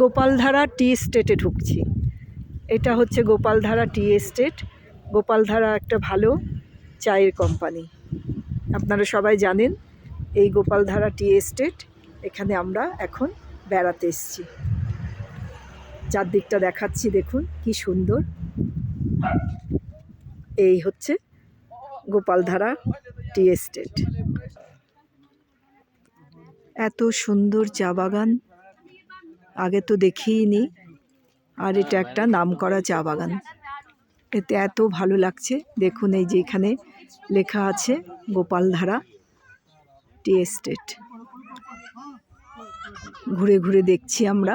গোপালধারা টি এস্টেটে ঢুকছি। এটা হচ্ছে গোপালধারা টি এস্টেট। গোপালধারা একটা ভালো চায়ের কোম্পানি আপনারা সবাই জানেন, এই গোপালধারা টি এস্টেট, এখানে আমরা এখন বেড়াতে এসছি। চারদিকটা দেখাচ্ছি, দেখুন, কি সুন্দর। এই হচ্ছে গোপালধারা টি এস্টেট। এত সুন্দর চা বাগান। আগে তো দেখিনি আর এটা একটা নাম করা চা বাগান। এতে এত ভালো লাগছে। দেখুন এই যে এখানে লেখা আছে গোপালধারা টি এস্টেট। ঘুরে ঘুরে দেখছি আমরা।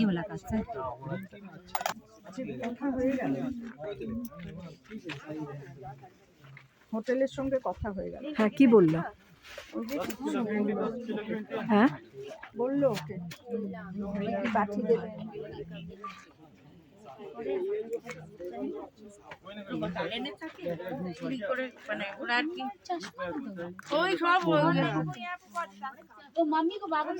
হলো কাজটা হোটেলের সঙ্গে কথা হয়ে গেল। হ্যাঁ কি বলল? হ্যাঁ? বলল ওকে। পাঠিয়ে দেবে? ও মাম্মি কো বাবা